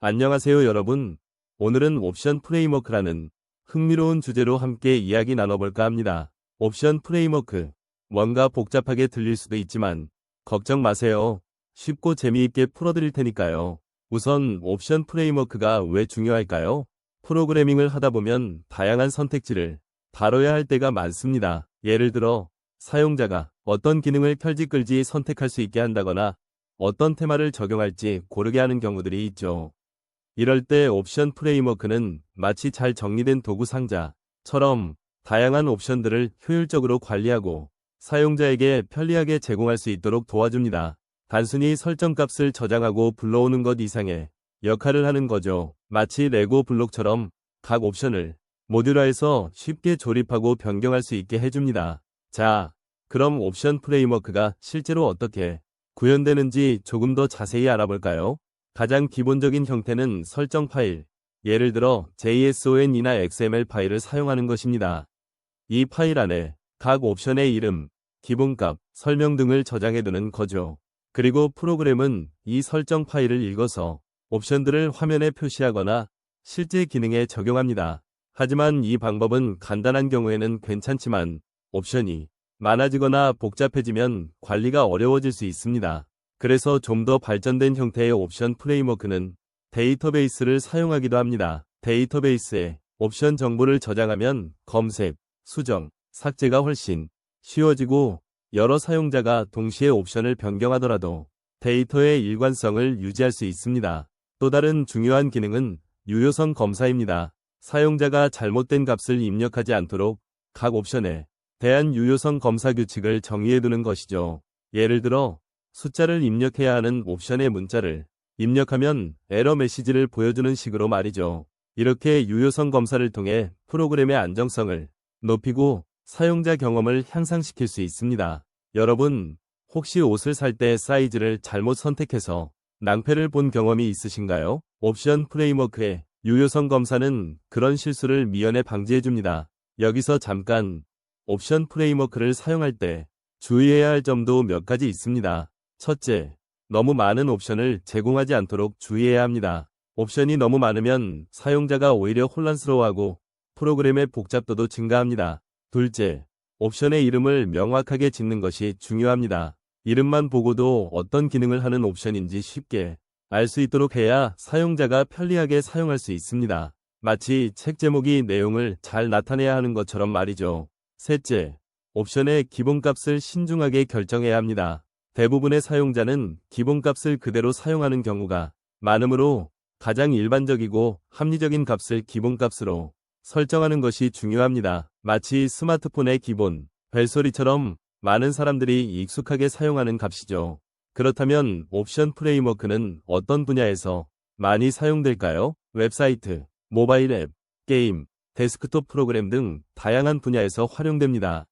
안녕하세요 여러분. 오늘은 옵션 프레임워크라는 흥미로운 주제로 함께 이야기 나눠볼까 합니다. 옵션 프레임워크. 뭔가 복잡하게 들릴 수도 있지만 걱정 마세요. 쉽고 재미있게 풀어드릴 테니까요. 우선 옵션 프레임워크가 왜 중요할까요? 프로그래밍을 하다 보면 다양한 선택지를 다뤄야 할 때가 많습니다. 예를 들어 사용자가 어떤 기능을 펼지 끌지 선택할 수 있게 한다거나 어떤 테마를 적용할지 고르게 하는 경우들이 있죠. 이럴 때 옵션 프레임워크는 마치 잘 정리된 도구 상자처럼 다양한 옵션들을 효율적으로 관리하고 사용자에게 편리하게 제공할 수 있도록 도와줍니다. 단순히 설정값을 저장하고 불러오는 것 이상의 역할을 하는 거죠. 마치 레고 블록처럼 각 옵션을 모듈화해서 쉽게 조립하고 변경할 수 있게 해줍니다. 자, 그럼 옵션 프레임워크가 실제로 어떻게 구현되는지 조금 더 자세히 알아볼까요? 가장 기본적인 형태는 설정 파일, 예를 들어 JSON이나 XML 파일을 사용하는 것입니다. 이 파일 안에 각 옵션의 이름, 기본값, 설명 등을 저장해두는 거죠. 그리고 프로그램은 이 설정 파일을 읽어서 옵션들을 화면에 표시하거나 실제 기능에 적용합니다. 하지만 이 방법은 간단한 경우에는 괜찮지만 옵션이 많아지거나 복잡해지면 관리가 어려워질 수 있습니다. 그래서 좀 더 발전된 형태의 옵션 프레임워크는 데이터베이스를 사용하기도 합니다. 데이터베이스에 옵션 정보를 저장하면 검색, 수정, 삭제가 훨씬 쉬워지고 여러 사용자가 동시에 옵션을 변경하더라도 데이터의 일관성을 유지할 수 있습니다. 또 다른 중요한 기능은 유효성 검사입니다. 사용자가 잘못된 값을 입력하지 않도록 각 옵션에 대한 유효성 검사 규칙을 정의해두는 것이죠. 예를 들어 숫자를 입력해야 하는 옵션의 문자를 입력하면 에러 메시지를 보여주는 식으로 말이죠. 이렇게 유효성 검사를 통해 프로그램의 안정성을 높이고 사용자 경험을 향상시킬 수 있습니다. 여러분, 혹시 옷을 살 때 사이즈를 잘못 선택해서 낭패를 본 경험이 있으신가요? 옵션 프레임워크의 유효성 검사는 그런 실수를 미연에 방지해줍니다. 여기서 잠깐 옵션 프레임워크를 사용할 때 주의해야 할 점도 몇 가지 있습니다. 첫째, 너무 많은 옵션을 제공하지 않도록 주의해야 합니다. 옵션이 너무 많으면 사용자가 오히려 혼란스러워하고 프로그램의 복잡도도 증가합니다. 둘째, 옵션의 이름을 명확하게 짓는 것이 중요합니다. 이름만 보고도 어떤 기능을 하는 옵션인지 쉽게 알 수 있도록 해야 사용자가 편리하게 사용할 수 있습니다. 마치 책 제목이 내용을 잘 나타내야 하는 것처럼 말이죠. 셋째, 옵션의 기본값을 신중하게 결정해야 합니다. 대부분의 사용자는 기본값을 그대로 사용하는 경우가 많으므로 가장 일반적이고 합리적인 값을 기본값으로 설정하는 것이 중요합니다. 마치 스마트폰의 기본, 벨소리처럼 많은 사람들이 익숙하게 사용하는 값이죠. 그렇다면 옵션 프레임워크는 어떤 분야에서 많이 사용될까요? 웹사이트, 모바일 앱, 게임, 데스크톱 프로그램 등 다양한 분야에서 활용됩니다.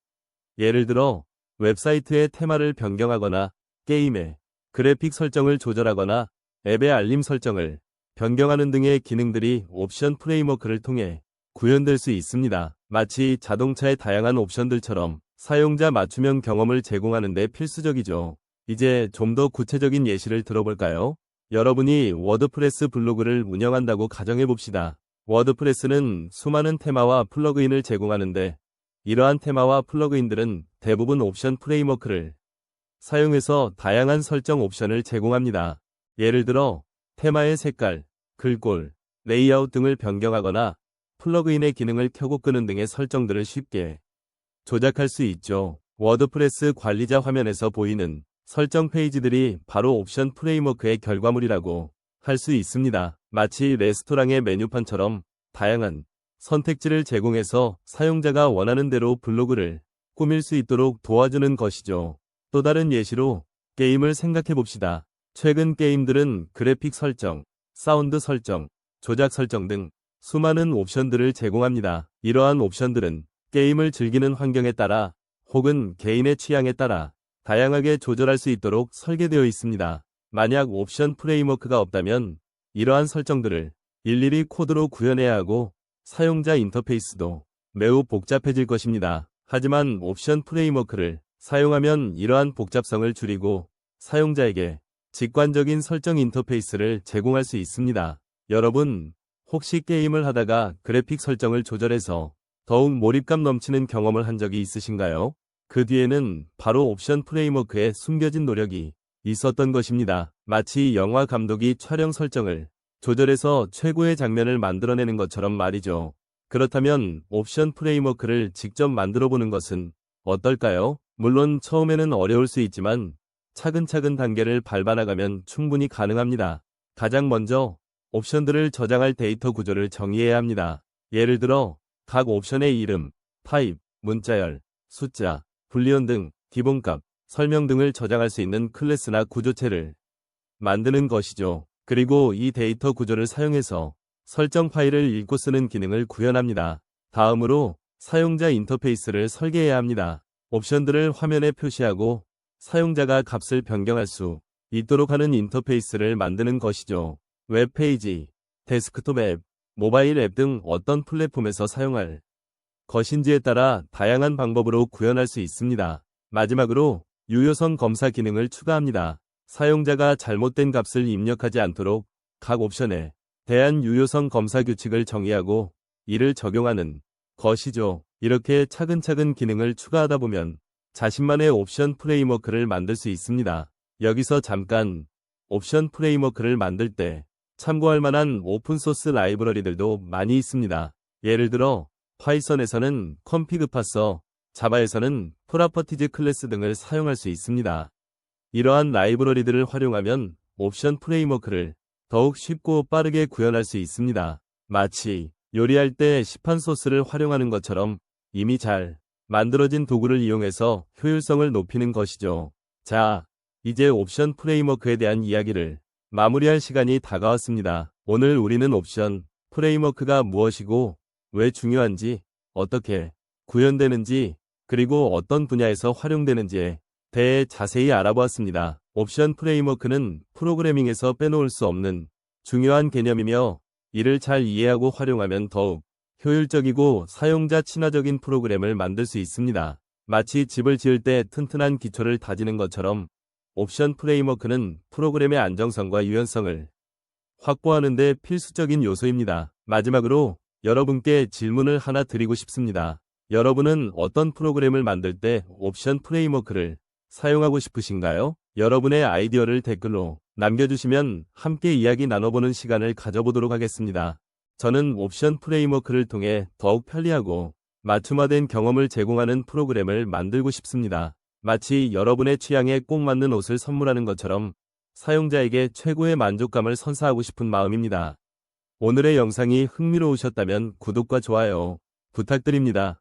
예를 들어 웹사이트의 테마를 변경하거나 게임의 그래픽 설정을 조절하거나 앱의 알림 설정을 변경하는 등의 기능들이 옵션 프레임워크를 통해 구현될 수 있습니다. 마치 자동차의 다양한 옵션들처럼 사용자 맞춤형 경험을 제공하는 데 필수적이죠. 이제 좀 더 구체적인 예시를 들어볼까요? 여러분이 워드프레스 블로그를 운영한다고 가정해 봅시다. 워드프레스는 수많은 테마와 플러그인을 제공하는데 이러한 테마와 플러그인들은 대부분 옵션 프레임워크를 사용해서 다양한 설정 옵션을 제공합니다. 예를 들어 테마의 색깔, 글꼴, 레이아웃 등을 변경하거나 플러그인의 기능을 켜고 끄는 등의 설정들을 쉽게 조작할 수 있죠. 워드프레스 관리자 화면에서 보이는 설정 페이지들이 바로 옵션 프레임워크의 결과물이라고 할 수 있습니다. 마치 레스토랑의 메뉴판처럼 다양한 선택지를 제공해서 사용자가 원하는 대로 블로그를 꾸밀 수 있도록 도와주는 것이죠. 또 다른 예시로 게임을 생각해 봅시다. 최근 게임들은 그래픽 설정, 사운드 설정, 조작 설정 등 수많은 옵션들을 제공합니다. 이러한 옵션들은 게임을 즐기는 환경에 따라 혹은 개인의 취향에 따라 다양하게 조절할 수 있도록 설계되어 있습니다. 만약 옵션 프레임워크가 없다면 이러한 설정들을 일일이 코드로 구현해야 하고 사용자 인터페이스도 매우 복잡해질 것입니다. 하지만 옵션 프레임워크를 사용하면 이러한 복잡성을 줄이고 사용자에게 직관적인 설정 인터페이스를 제공할 수 있습니다. 여러분, 혹시 게임을 하다가 그래픽 설정을 조절해서 더욱 몰입감 넘치는 경험을 한 적이 있으신가요? 그 뒤에는 바로 옵션 프레임워크의 숨겨진 노력이 있었던 것입니다. 마치 영화 감독이 촬영 설정을 조절해서 최고의 장면을 만들어내는 것처럼 말이죠. 그렇다면 옵션 프레임워크를 직접 만들어 보는 것은 어떨까요? 물론 처음에는 어려울 수 있지만 차근차근 단계를 밟아나가면 충분히 가능합니다. 가장 먼저 옵션들을 저장할 데이터 구조를 정의해야 합니다. 예를 들어 각 옵션의 이름, 타입, 문자열, 숫자, 불리언 등 기본값, 설명 등을 저장할 수 있는 클래스나 구조체를 만드는 것이죠. 그리고 이 데이터 구조를 사용해서 설정 파일을 읽고 쓰는 기능을 구현합니다. 다음으로 사용자 인터페이스를 설계해야 합니다. 옵션들을 화면에 표시하고 사용자가 값을 변경할 수 있도록 하는 인터페이스를 만드는 것이죠. 웹페이지, 데스크톱 앱, 모바일 앱 등 어떤 플랫폼에서 사용할 것인지에 따라 다양한 방법으로 구현할 수 있습니다. 마지막으로 유효성 검사 기능을 추가합니다. 사용자가 잘못된 값을 입력하지 않도록 각 옵션에 대한 유효성 검사 규칙을 정의하고 이를 적용하는 것이죠. 이렇게 차근차근 기능을 추가하다 보면 자신만의 옵션 프레임워크를 만들 수 있습니다. 여기서 잠깐 옵션 프레임워크를 만들 때 참고할 만한 오픈소스 라이브러리들도 많이 있습니다. 예를 들어 파이썬에서는 컴피그 파서, 자바에서는 프라퍼티즈 클래스 등을 사용할 수 있습니다. 이러한 라이브러리들을 활용하면 옵션 프레임워크를 더욱 쉽고 빠르게 구현할 수 있습니다. 마치 요리할 때 시판 소스를 활용하는 것처럼 이미 잘 만들어진 도구를 이용해서 효율성을 높이는 것이죠. 자, 이제 옵션 프레임워크에 대한 이야기를 마무리할 시간이 다가왔습니다. 오늘 우리는 옵션 프레임워크가 무엇이고 왜 중요한지, 어떻게 구현되는지, 그리고 어떤 분야에서 활용되는지에 대해 자세히 알아보았습니다. 옵션 프레임워크는 프로그래밍에서 빼놓을 수 없는 중요한 개념이며 이를 잘 이해하고 활용하면 더욱 효율적이고 사용자 친화적인 프로그램을 만들 수 있습니다. 마치 집을 지을 때 튼튼한 기초를 다지는 것처럼 옵션 프레임워크는 프로그램의 안정성과 유연성을 확보하는 데 필수적인 요소입니다. 마지막으로 여러분께 질문을 하나 드리고 싶습니다. 여러분은 어떤 프로그램을 만들 때 옵션 프레임워크를 사용하고 싶으신가요? 여러분의 아이디어를 댓글로 남겨주시면 함께 이야기 나눠보는 시간을 가져보도록 하겠습니다. 저는 옵션 프레임워크를 통해 더욱 편리하고 맞춤화된 경험을 제공하는 프로그램을 만들고 싶습니다. 마치 여러분의 취향에 꼭 맞는 옷을 선물하는 것처럼 사용자에게 최고의 만족감을 선사하고 싶은 마음입니다. 오늘의 영상이 흥미로우셨다면 구독과 좋아요 부탁드립니다.